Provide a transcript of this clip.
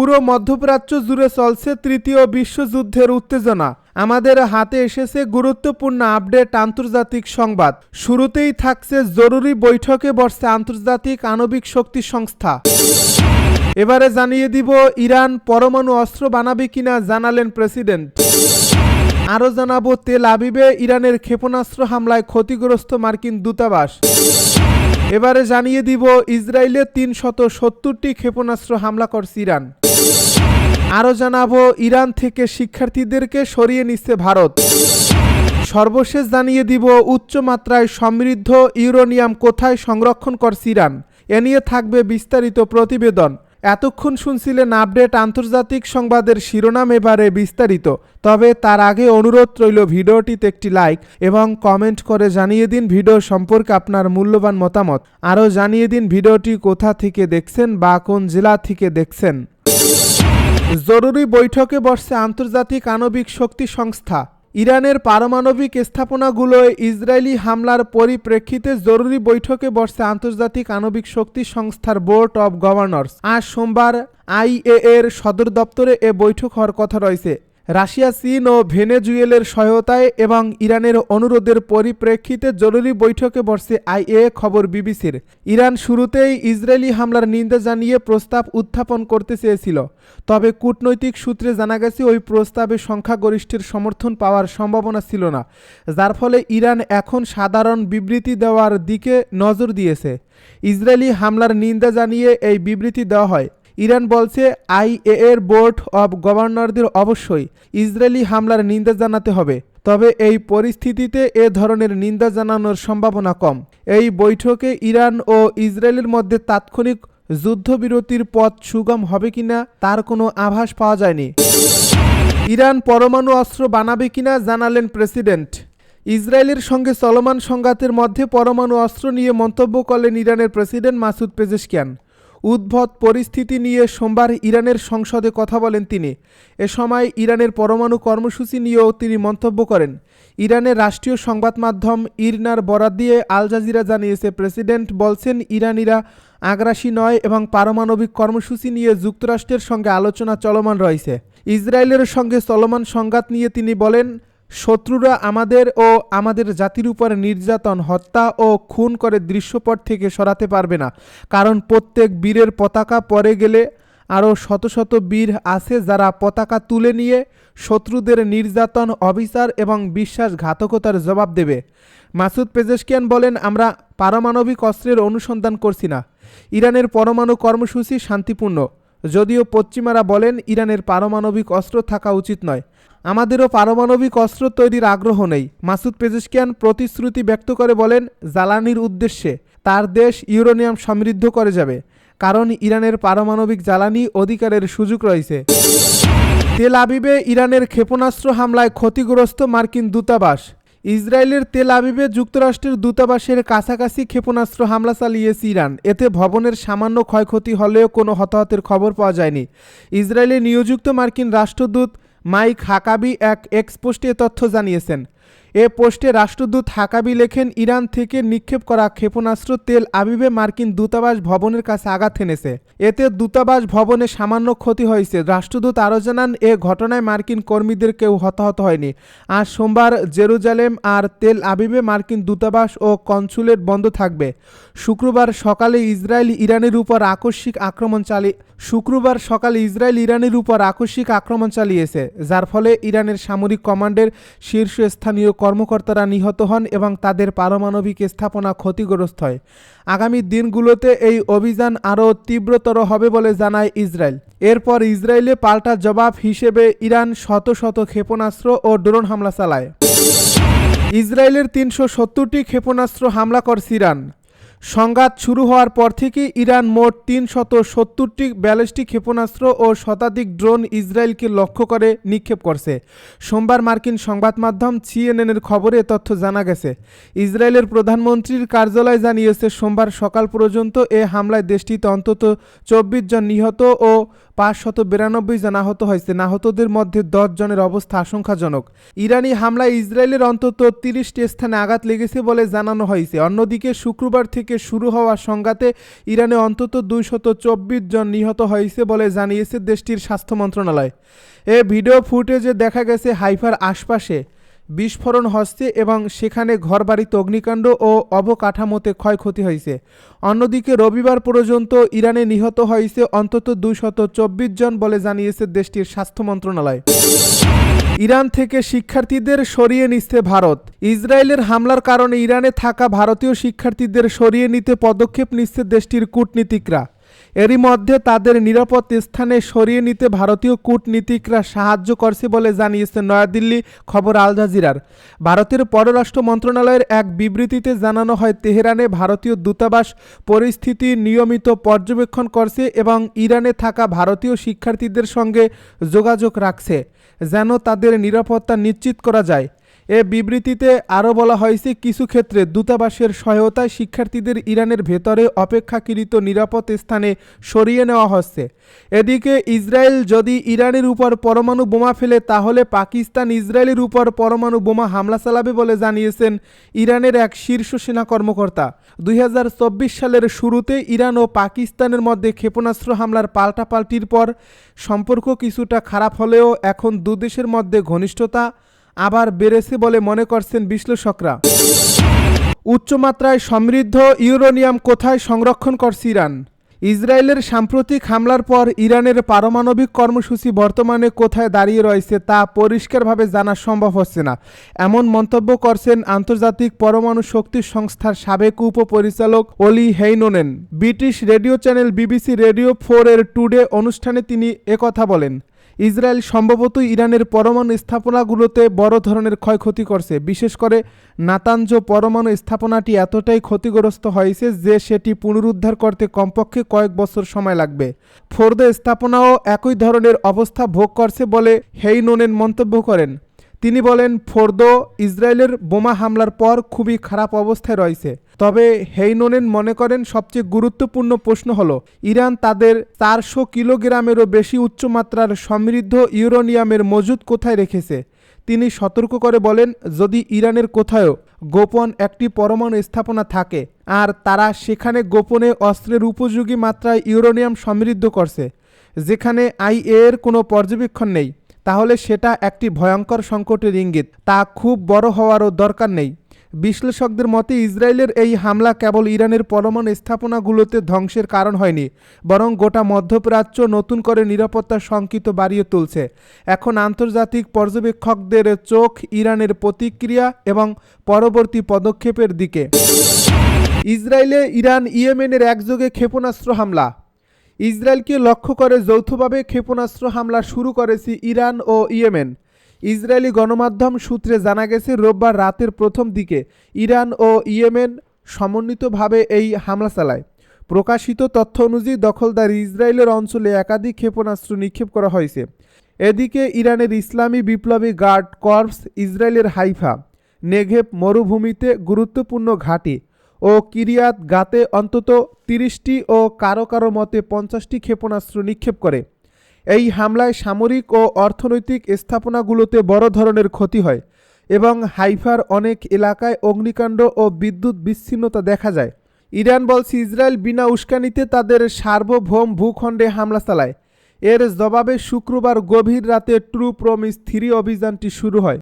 পুরো মধ্যপ্রাচ্য জুড়ে চলছে তৃতীয় বিশ্বযুদ্ধের উত্তেজনা। আমাদের হাতে এসেছে গুরুত্বপূর্ণ আপডেট আন্তর্জাতিক সংবাদ। শুরুতেই থাকছে জরুরি বৈঠকে বসছে আন্তর্জাতিক আণবিক শক্তি সংস্থা। এবারে জানিয়ে দিব, ইরান পরমাণু অস্ত্র বানাবে কিনা জানালেন প্রেসিডেন্ট। আরও জানাব, তেল আবিবে ইরানের ক্ষেপণাস্ত্র হামলায় ক্ষতিগ্রস্ত মার্কিন দূতাবাস। এবারে জানিয়ে দিব ইসরায়েলে তিনশত সত্তরটি ক্ষেপণাস্ত্র হামলা করছে ইরান। আরও জানাব, ইরান থেকে শিক্ষার্থীদেরকে সরিয়ে নিচ্ছে ভারত। সর্বশেষ জানিয়ে দিব উচ্চ মাত্রায় সমৃদ্ধ ইউরোনিয়াম কোথায় সংরক্ষণ করছে ইরান? এ নিয়ে থাকবে বিস্তারিত প্রতিবেদন। এতক্ষণ শুনছিলেন আপডেট আন্তর্জাতিক সংবাদের শিরোনাম এবারে বিস্তারিত। তবে তার আগে অনুরোধ রইল ভিডিওটিতে একটি লাইক এবং কমেন্ট করে জানিয়ে দিন ভিডিও সম্পর্কে আপনার মূল্যবান মতামত। আরও জানিয়ে দিন ভিডিওটি কোথা থেকে দেখছেন বা কোন জেলা থেকে দেখছেন। জরুরি বৈঠকে বসছে আন্তর্জাতিক আণবিক শক্তি সংস্থা। ইরানের পারমাণবিক স্থাপনাগুলোয় ইসরায়েলি হামলার পরিপ্রেক্ষিতে জরুরি বৈঠকে বসছে আন্তর্জাতিক আণবিক শক্তি সংস্থার বোর্ড অব গভর্নর্স। আজ সোমবার আইএ এর সদর দপ্তরে এ বৈঠক হওয়ার কথা রয়েছে। রাশিয়া, চীন ও ভেনেজুয়েলের সহায়তায় এবং ইরানের অনুরোধের পরিপ্রেক্ষিতে জরুরি বৈঠকে বসছে আইএ, খবর বিবিসির। ইরান শুরুতেই ইসরায়েলি হামলার নিন্দা জানিয়ে প্রস্তাব উত্থাপন করতে চেয়েছিল। তবে কূটনৈতিক সূত্রে জানা গেছে, ওই প্রস্তাবে সংখ্যাগরিষ্ঠের সমর্থন পাওয়ার সম্ভাবনা ছিল না, যার ফলে ইরান এখন সাধারণ বিবৃতি দেওয়ার দিকে নজর দিয়েছে। ইসরায়েলি হামলার নিন্দা জানিয়ে এই বিবৃতি দেওয়া হয়। ইরান বলছে আইএ এর বোর্ড অব গভর্নরদের অবশ্যই ইসরায়েলি হামলার নিন্দা জানাতে হবে। তবে এই পরিস্থিতিতে এ ধরনের নিন্দা জানানোর সম্ভাবনা কম। এই বৈঠকে ইরান ও ইসরায়েলের মধ্যে তাৎক্ষণিক যুদ্ধবিরতির পথ সুগম হবে কিনা তার কোনো আভাস পাওয়া যায়নি। ইরান পরমাণু অস্ত্র বানাবে কিনা জানালেন প্রেসিডেন্ট। ইসরায়েলের সঙ্গে চলমান সংঘাতের মধ্যে পরমাণু অস্ত্র নিয়ে মন্তব্য করলেন ইরানের প্রেসিডেন্ট মাসুদ পেজেশকিয়ান। উদ্ভট পরিস্থিতি নিয়ে সোমবার ইরানের সংসদে কথা বলেন তিনি। এ সময় ইরানের পরমাণু কর্মসূচি নিয়েও তিনি মন্তব্য করেন। ইরানের রাষ্ট্রীয় সংবাদ মাধ্যম ইরনার বরাদ দিয়ে আল জাজিরা জানিয়েছে, প্রেসিডেন্ট বলছেন ইরানিরা আগ্রাসী নয় এবং পারমাণবিক কর্মসূচি নিয়ে যুক্তরাষ্ট্রের সঙ্গে আলোচনা চলমান রয়েছে। ইসরায়েলের সঙ্গে চলমান সংঘাত নিয়ে তিনি বলেন শত্রুরা আমাদের ও আমাদের জাতির উপর নির্যাতন, হত্যা ও খুন করে দৃশ্যপট থেকে সরাতে পারবে না। কারণ প্রত্যেক বীরের পতাকা পরে গেলে আরও শত শত বীর আছে যারা পতাকা তুলে নিয়ে শত্রুদের নির্যাতন, অবিচার এবং বিশ্বাসঘাতকতার জবাব দেবে। মাসুদ পেজেশকিয়ান বলেন, আমরা পারমাণবিক অস্ত্রের অনুসন্ধান করছি না। ইরানের পরমাণু কর্মসূচি শান্তিপূর্ণ। যদিও পশ্চিমারা বলেন ইরানের পারমাণবিক অস্ত্র থাকা উচিত নয়। আমাদেরও পারমাণবিক অস্ত্র তৈরির আগ্রহ নেই, মাসুদ পেজেশকিয়ান প্রতিশ্রুতি ব্যক্ত করে বলেন জ্বালানির উদ্দেশ্যে তার দেশ ইউরোনিয়াম সমৃদ্ধ করে যাবে, কারণ ইরানের পারমাণবিক জ্বালানি অধিকারের সুযোগ রয়েছে। তেল আবিবে ইরানের ক্ষেপণাস্ত্র হামলায় ক্ষতিগ্রস্ত মার্কিন দূতাবাস। ইসরায়েলের তেল আবিবে যুক্তরাষ্ট্রের দূতাবাসের কাছাকাছি ক্ষেপণাস্ত্র হামলা চালিয়েছে ইরান। এতে ভবনের সামান্য ক্ষয়ক্ষতি হলেও কোনো হতাহতের খবর পাওয়া যায়নি। ইসরায়েলে নিয়োজিত মার্কিন রাষ্ট্রদূত মাইক হাকাবি এক এক্সপোস্টে তথ্য জানিয়েছেন। এ পোস্টে রাষ্ট্রদূত হাকাবি লেখেন, ইরান থেকে নিক্ষেপ করা ক্ষেপণাস্ত্র তেল আবিবে মার্কিন দূতাবাস ভবনের কাছে আঘাত এনেছে এতে দূতাবাস ভবনে সামান্য ক্ষতি হয়েছে। রাষ্ট্রদূত আরও জানান, এ ঘটনায় মার্কিন কর্মীদের কেউ হতাহত হয়নি। আজ সোমবার জেরুজালেম আর তেল আবিবে মার্কিন দূতাবাস ও কনসুলেট বন্ধ থাকবে। শুক্রবার সকালে ইসরায়েল ইরানের উপর আকস্মিক আক্রমণ চালিয়ে শুক্রবার সকালে ইসরায়েল ইরানের উপর আকস্মিক আক্রমণ চালিয়েছে, যার ফলে ইরানের সামরিক কমান্ডের শীর্ষস্থানীয় কর্মকর্তারা নিহত হন এবং তাদের পারমাণবিক স্থাপনা ক্ষতিগ্রস্ত হয়। আগামী দিনগুলোতে এই অভিযান আরও তীব্রতর হবে বলে জানায় ইসরায়েল। এরপর ইসরায়েলে পাল্টা জবাব হিসেবে ইরান শত শত ক্ষেপণাস্ত্র ও ড্রোন হামলা চালায়। ইসরায়েলের তিনশো সত্তরটি ক্ষেপণাস্ত্র হামলা করছে ইরান। সংঘাত শুরু হওয়ার পর থেকে ইরান মোট তিনশত সত্তরটি ব্যালিস্টিক ক্ষেপণাস্ত্র ও শতাধিক ড্রোন ইসরায়েলকে লক্ষ্য করে নিক্ষেপ করছে। সোমবার মার্কিন সংবাদ মাধ্যম সিএনএনের খবরে তথ্য জানা গেছে। ইসরায়েলের প্রধানমন্ত্রীর কার্যালয় জানিয়েছে, সোমবার সকাল পর্যন্ত এ হামলায় দেশটিতে অন্তত চব্বিশ জন নিহত ও পাঁচশত বিরানব্বই জন আহত হয়েছে। নাহতদের মধ্যে দশ জনের অবস্থা আশঙ্কাজনক। ইরানি হামলায় ইসরায়েলের অন্তত তিরিশটি স্থানে আঘাত লেগেছে বলে জানানো হয়েছে। অন্যদিকে শুক্রবার থেকে থেকে শুরু হওয়া সংঘাতে ইরানে অন্তত দুইশত চব্বিশ জন নিহত হয়েছে বলে জানিয়েছে দেশটির স্বাস্থ্য মন্ত্রণালয়। এ ভিডিও ফুটেজে দেখা গেছে হাইফার আশপাশে বিস্ফোরণ হচ্ছে এবং সেখানে ঘরবাড়িতে অগ্নিকাণ্ড ও অবকাঠামোতে ক্ষয়ক্ষতি হয়েছে। অন্যদিকে রবিবার পর্যন্ত ইরানে নিহত হয়েছে অন্তত দুইশত চব্বিশ জন বলে জানিয়েছে দেশটির স্বাস্থ্য মন্ত্রণালয়। ইরান থেকে শিক্ষার্থীদের সরিয়ে নিচ্ছে ভারত। ইসরায়েলের হামলার কারণে ইরানে থাকা ভারতীয় শিক্ষার্থীদের সরিয়ে নিতে পদক্ষেপ নিচ্ছে দেশটির কূটনীতিকরা। এরই মধ্যে তাদের নিরাপদ স্থানে সরিয়ে নিতে ভারতীয় কূটনীতিকরা সাহায্য করছে বলে জানিয়েছে নয়াদিল্লি খবর আল জাজিরার। ভারতের পররাষ্ট্র মন্ত্রণালয়ের এক বিবৃতিতে জানানো হয়, তেহরানে ভারতীয় দূতাবাস পরিস্থিতি নিয়মিত পর্যবেক্ষণ করছে এবং ইরানে থাকা ভারতীয় শিক্ষার্থীদের সঙ্গে যোগাযোগ রাখছে, যেন তাদের নিরাপত্তা নিশ্চিত করা যায়। এ বিবৃতিতে আরও বলা হয়েছে, কিছু ক্ষেত্রে দূতাবাসের সহায়তায় শিক্ষার্থীদের ইরানের ভেতরে অপেক্ষাকৃত নিরাপদ স্থানে সরিয়ে নেওয়া হচ্ছে। এদিকে ইসরায়েল যদি ইরানের উপর পরমাণু বোমা ফেলে, তাহলে পাকিস্তান ইসরায়েলের উপর পরমাণু বোমা হামলা চালাবে বলে জানিয়েছেন ইরানের এক শীর্ষ সেনা কর্মকর্তা। দুই হাজার চব্বিশ সালের শুরুতে ইরান ও পাকিস্তানের মধ্যে ক্ষেপণাস্ত্র হামলার পাল্টাপাল্টির পর সম্পর্ক কিছুটা খারাপ হলেও এখন দুদেশের মধ্যে ঘনিষ্ঠতা আবার বেড়েছে বলে মনে করছেন বিশ্লেষকরা। উচ্চমাত্রায় সমৃদ্ধ ইউরোনিয়াম কোথায় সংরক্ষণ করছে ইরান? ইসরায়েলের সাম্প্রতিক হামলার পর ইরানের পারমাণবিক কর্মসূচি বর্তমানে কোথায় দাঁড়িয়ে রয়েছে তা পরিষ্কারভাবে জানা সম্ভব হচ্ছে না। এমন মন্তব্য করছেন আন্তর্জাতিক পরমাণু শক্তি সংস্থার সাবেক উপপরিচালক Olli Heinonen. British radio channel BBC radio four এর টুডে অনুষ্ঠানে তিনি একথা বলেন ইসরায়েল সম্ভবত ইরানের পরমাণু স্থাপনাগুলোতে বড় ধরনের ক্ষয়ক্ষতি করছে। বিশেষ করে নাতাঞ্জ পরমাণু স্থাপনাটি এতটাই ক্ষতিগ্রস্ত হয়েছে যে সেটি পুনরুদ্ধার করতে কমপক্ষে কয়েক বছর সময় লাগবে। ফোর্দ স্থাপনাও একই ধরনের অবস্থা ভোগ করছে বলে হেইনোনেন মন্তব্য করেন। তিনি বলেন, ফোর্দো ইসরায়েলের বোমা হামলার পর খুবই খারাপ অবস্থায় রয়েছে। তবে হেইনোনেন মনে করেন, সবচেয়ে গুরুত্বপূর্ণ প্রশ্ন হলো, ইরান তাদের চারশো কিলোগ্রামেরও বেশি উচ্চমাত্রার সমৃদ্ধ ইউরোনিয়ামের মজুদ কোথায় রেখেছে? তিনি সতর্ক করে বলেন, যদি ইরানের কোথাও গোপন একটি পরমাণু স্থাপনা থাকে, আর তারা সেখানে গোপনে অস্ত্রের উপযোগী মাত্রায় ইউরোনিয়াম সমৃদ্ধ করছে, যেখানে আইএ এর কোনো পর্যবেক্ষণ নেই তাহলে সেটা একটি ভয়ঙ্কর সংকটের ইঙ্গিত। তা খুব বড় হওয়ারও দরকার নেই। বিশ্লেষকদের মতে, ইসরায়েলের এই হামলা কেবল ইরানের পরমাণু স্থাপনাগুলোতে ধ্বংসের কারণ হয়নি, বরং গোটা মধ্যপ্রাচ্য নতুন করে নিরাপত্তা শঙ্কিত বাড়িয়ে তুলছে। এখন আন্তর্জাতিক পর্যবেক্ষকদের চোখ ইরানের প্রতিক্রিয়া এবং পরবর্তী পদক্ষেপের দিকে। ইসরায়েলে ইরান ইয়েমেনের একযোগে ক্ষেপণাস্ত্র হামলা। ইসরায়েলকে লক্ষ্য করে যৌথভাবে ক্ষেপণাস্ত্র হামলা শুরু করেছে ইরান ও ইয়েমেন। ইসরায়েলি গণমাধ্যম সূত্রে জানা গেছে, রোববার রাতের প্রথম দিকে ইরান ও ইয়েমেন সমন্বিতভাবে এই হামলা চালায়। প্রকাশিত তথ্য অনুযায়ী দখলদার ইসরায়েলের অঞ্চলে একাধিক ক্ষেপণাস্ত্র নিক্ষেপ করা হয়েছে। এদিকে ইরানের ইসলামী বিপ্লবী গার্ড কর্পস ইসরায়েলের হাইফা নেঘেব মরুভূমিতে গুরুত্বপূর্ণ ঘাঁটি ও কিরিয়াত গাতে অন্তত তিরিশটি ও কারও কারও মতে পঞ্চাশটি ক্ষেপণাস্ত্র নিক্ষেপ করে। এই হামলায় সামরিক ও অর্থনৈতিক স্থাপনাগুলোতে বড় ধরনের ক্ষতি হয় এবং হাইফার অনেক এলাকায় অগ্নিকাণ্ড ও বিদ্যুৎ বিচ্ছিন্নতা দেখা যায়। ইরান বলছে, ইসরায়েল বিনা উস্কানিতে তাদের সার্বভৌম ভূখণ্ডে হামলা চালায়। এর জবাবে শুক্রবার গভীর রাতে ট্রু প্রমিস থ্রি অভিযানটি শুরু হয়।